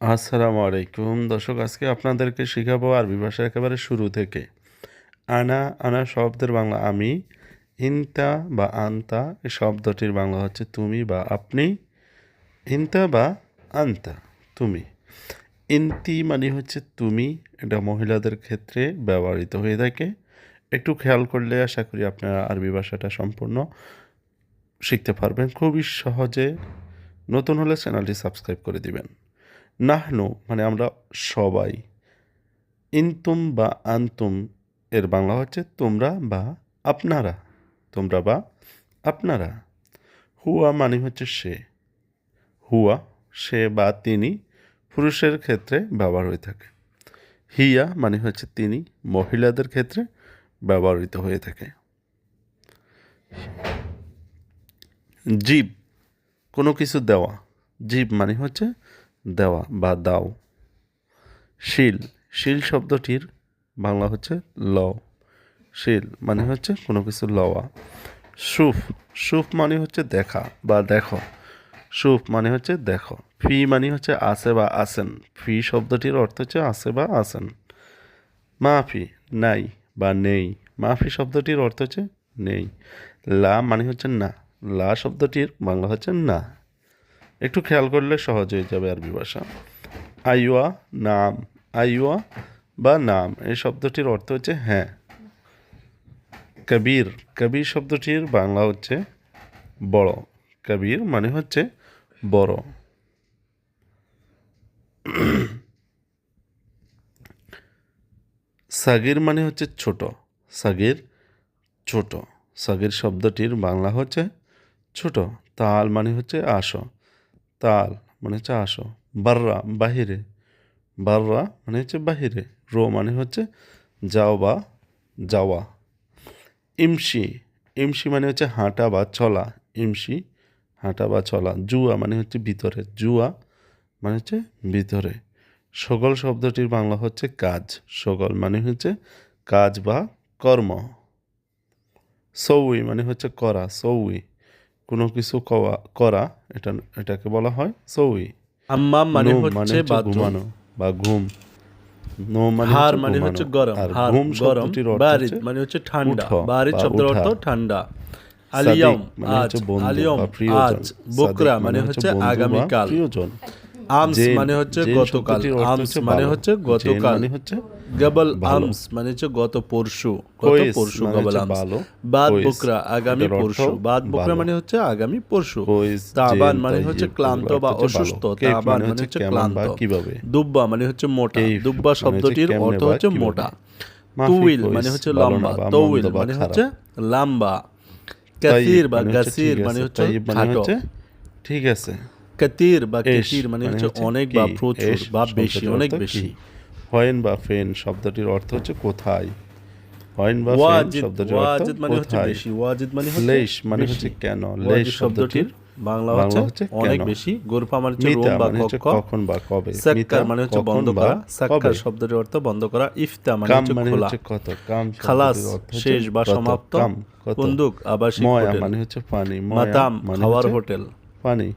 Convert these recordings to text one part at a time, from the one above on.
আসসালামু আলাইকুম। দর্শক, আজকে আপনাদেরকে শেখাবো আরবি ভাষা একেবারে শুরু থেকে। আনা আনা শব্দের বাংলা আমি, ইনতা বা আন্তা, এই শব্দটির বাংলা হচ্ছে তুমি বা আপনি, ইনতা বা আন্তা, তুমি। ইন্তি মানে হচ্ছে তুমি, এটা মহিলাদের ক্ষেত্রে ব্যবহৃত হয়ে থাকে। একটু খেয়াল করলে আশা করি আপনারা আরবি ভাষাটা সম্পূর্ণ শিখতে পারবেন। খুবই সহজে। নতুন হলে চ্যানেলটি সাবস্ক্রাইব করে দিবেন। নাহনু মানে আমরা সবাই। ইনতুম বা আনতুম, এর বাংলা হচ্ছে তোমরা বা আপনারা। তোমরা বা আপনারা। হুয়া মানে হচ্ছে সে। হুয়া, সে বা তিনি পুরুষের ক্ষেত্রে ব্যবহার হয়ে থাকে। হিয়া মানে হচ্ছে তিনি মহিলাদের ক্ষেত্রে ব্যবহৃত হয়ে থাকে। জীব, কোনো কিছু দেওয়া। জীব মানে হচ্ছে দেওয়া বা দাও। শিল। শিল শব্দটির বাংলা হচ্ছে ল শিল মানে হচ্ছে কোনো কিছু লওয়া। সুফ। সুফ মানে হচ্ছে দেখা বা দেখো। সুফ মানে হচ্ছে দেখো। ফি মানে হচ্ছে আছে বা আসেন ফি শব্দটির অর্থ হচ্ছে আছে বা আসেন মাফি। নাই বা নেই। মাফি শব্দটির অর্থ হচ্ছে নেই। লা মানে হচ্ছে না। লা শব্দটির বাংলা হচ্ছে না। একটু খেয়াল করলে সহজ হয়ে যাবে আরবি ভাষা। আইওয়া, নাম। আইওয়া বা নাম, এই শব্দটির অর্থ হচ্ছে হ্যাঁ। কবির কবির শব্দটির বাংলা হচ্ছে বড়। কবির মানে হচ্ছে বড়। সাগির মানে হচ্ছে ছোট। সাগির ছোট। সাগির শব্দটির বাংলা হচ্ছে ছোট। তাল মানে হচ্ছে আসো। তাল মানে হচ্ছে আসো। বাররা, বাহিরে। বাররা মানে হচ্ছে বাহিরে। রো মানে হচ্ছে যাও বা যাওয়া। ইমসি ইমসি মানে হচ্ছে হাঁটা বা চলা। ইমসি হাঁটা বা চলা। জুয়া মানে হচ্ছে ভিতরে। জুয়া মানে হচ্ছে ভিতরে। সকল শব্দটির বাংলা হচ্ছে কাজ। সকল মানে হচ্ছে কাজ বা কর্ম। সৌই মানে হচ্ছে করা। সৌই। কোনো কিছু করা এটা এটাকে বলা হয় সৌই। আম্মাম মানে হচ্ছে ঘুমানো বা ঘুম। নো মানে হার মানে হচ্ছে গরম। আর ঘুম গরম। শব্দটির অর্থ বারিদ মানে হচ্ছে ঠান্ডা। বারিদ শব্দের অর্থ ঠান্ডা। আলিয়ম মানে আজ। আলিয়ম আজ। বকরা মানে হচ্ছে আগামীকাল। প্রিয়জন। আমস মানে হচ্ছে গতকাল আমস মানে হচ্ছে গতকাল মানে হচ্ছে গবল। আমস মানে হচ্ছে গত পরশু গত পরশু মানে গবল আমস বাদ বুকরা আগামী পরশু বাদ বুকরা। মানে হচ্ছে আগামী পরশু তাবান মানে হচ্ছে ক্লান্ত বা অসুস্থ তাবান মানে মানে হচ্ছে ক্লান্ত দুব্বা মানে হচ্ছে মোটা দুব্বা মানে শব্দটির অর্থ হচ্ছে মোটা তুইল মানে হচ্ছে লম্বা তৌইল মানে হচ্ছে লম্বা কাসির বা মানে গাসির মানে হচ্ছে মানে খাটো হচ্ছে ঠিক আছে কাতির বা কেতির মানে হচ্ছে অনেক বা প্রচুর বা বেশি অনেক বেশি। হয়েন বা ফেন শব্দটির অর্থ হচ্ছে কোথায়? হয়েন বা ফেন শব্দটির অর্থ মানে হচ্ছে বেশি ওয়াজিদ মানে হচ্ছে লেশ মানে হচ্ছে কেন? লেশ শব্দটির বাংলা হচ্ছে অনেক বেশি। গোরফা মানে হচ্ছে রোম বা মানে কক্ষ। কখন বা কবে? সাক্কার মানে হচ্ছে বন্ধ করা। সাক্কার কবে? শব্দের অর্থ বন্ধ করা। ইফতা মানে হচ্ছে মানে খোলা। কত? কাম খালাস শেষ বা সমাপ্ত। বন্দুক আবাসিক হোটেল। মানে হচ্ছে পানি। মাতাম মানে খাওয়ার হোটেল। পানি।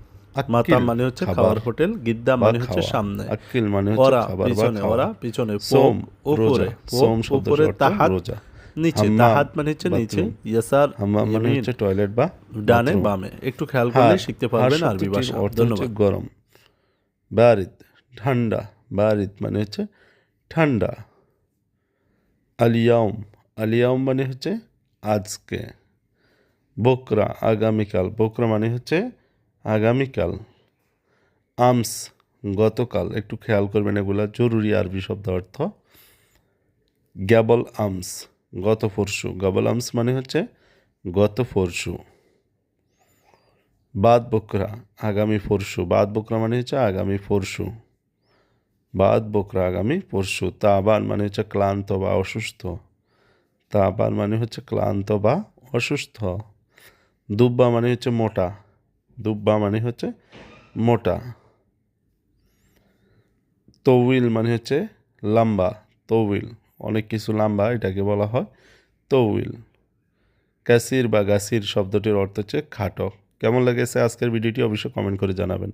মাতাম মানে হচ্ছে খাবার। হোটেল গিদ্দা মানে হচ্ছে সামনে। আক্কিল মানে হচ্ছে খাবার বা পিছনে ওরা পিছনে সোম, উপরে সোম উপরে তাহাত। নিচে তাহাত মানে হচ্ছে নিচে। ইয়াসার হাম্মাম মানে হচ্ছে টয়লেট বা ডানে বামে। একটু খেয়াল করলে শিখতে পারবেন আরবি ভাষা। ধন্যবাদ। গরম। বারিদ ঠান্ডা। বারিদ মানে হচ্ছে ঠান্ডা। আলিয়াউম আলিয়াউম মানে হচ্ছে আজকে। বকরা আগামীকাল। বকরা মানে হচ্ছে আগামীকাল, আমস, গতকাল, একটু খেয়াল করবেন এগুলা, জরুরি আরবি শব্দ অর্থ গ্যাবল আমস, গত পরশু। গ্যাবল আমস মানে হচ্ছে গত পরশু। বাদ বকরা, আগামী পরশু। বাদ বকরা মানে হচ্ছে আগামী পরশু। বাদ বকরা, আগামী পরশু। তাবান মানে হচ্ছে ক্লান্ত বা অসুস্থ। তাবান মানে হচ্ছে ক্লান্ত বা অসুস্থ। দুব্বা মানে হচ্ছে মোটা। দুব্বা মানে হচ্ছে মোটা। তৌইল মানে হচ্ছে লম্বা। তৌইল অনেক কিছু লম্বা এটাকে বলা হয় তৌইল কাসির বা গাসির শব্দটির অর্থ হচ্ছে খাটো। কেমন লেগেছে আজকের ভিডিওটি অবশ্যই কমেন্ট করে জানাবেন।